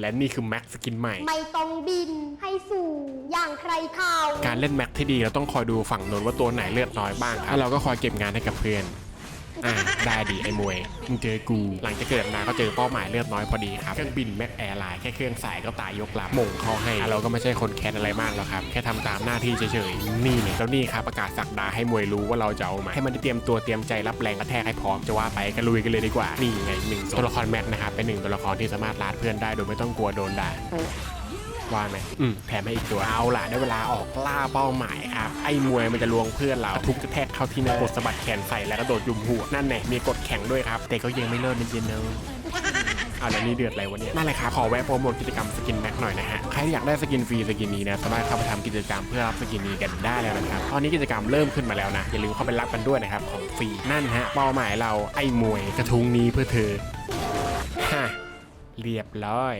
และนี่คือแม็กสกินใหม่ ไม่ต้องบินให้สูงอย่างใครเขาการเล่นแม็กที่ดีเราต้องคอยดูฝั่งโน้นว่าตัวไหนเลือดน้อยบ้างครับแล้วเราก็คอยเก็บงานให้กับเพื่อน อ่าได้ดีไอ้มวยมึงเจอกู หลังจากเกิดมาก็เจอเป้าหมายเลือดน้อยพอดีครับ เครื่องบินแม็กแอร์ไลน์แค่เครื่องสายก็ตายยกลำหม่งเขาให้อะเราก็ไม่ใช่คนแค้นอะไรมากหรอกครับ แค่ทำตามหน้าที่เฉยๆ นี่เลยแล้วนี่ครับประกาศสักดาให้มวยรู้ว่าเราจะเอามาให้มันได้เตรียมตัวเตรียมใจรับแรงกระแทกให้พร้อมจะว่าไปก็ลุยกันเลยดีกว่า นี่ไงหนึ่งตัวละครแม็กนะครับเป็นหนึ่งตัวละครที่สามารถลาดเพื่อนได้โดยไม่ต้องกลัวโดนด่า ว่าไหมอืมแถมให้อีกตัวเอาล่ะได้เวลาออกล่าเป้าหมายครับ ไอ้มวยมันจะลวงเพื่อนเราทุบกระแทกเข้าที่หน้ากดสะบัดแขนใส่แล้วก็โดดยุมหัวนั่นแน่มีกดแข็งด้วยครับ แต่ก็ยังไม่เลิกจริงๆนะเอาแล้วนี่เดือดอะไรวะเนี่ยนั่นแหละครับขอแวะโปรโมทกิจกรรมสกินแม็กหน่อยนะฮะ ใครที่อยากได้สกินฟรีสกินนี้นะ สามารถเข้าไปทำกิจกรรมเพื่อรับสกินนี้กันได้แล้วนะครับ ตอนนี้กิจกรรมเริ่มขึ้นมาแล้วนะ อย่าลืมเข้าไปรับกันด้วยนะครับของฟรีนั่นฮะเป้าหมายเราไอ้มวยกระทุงนี้เพื่อเธอฮะเรียบร้อย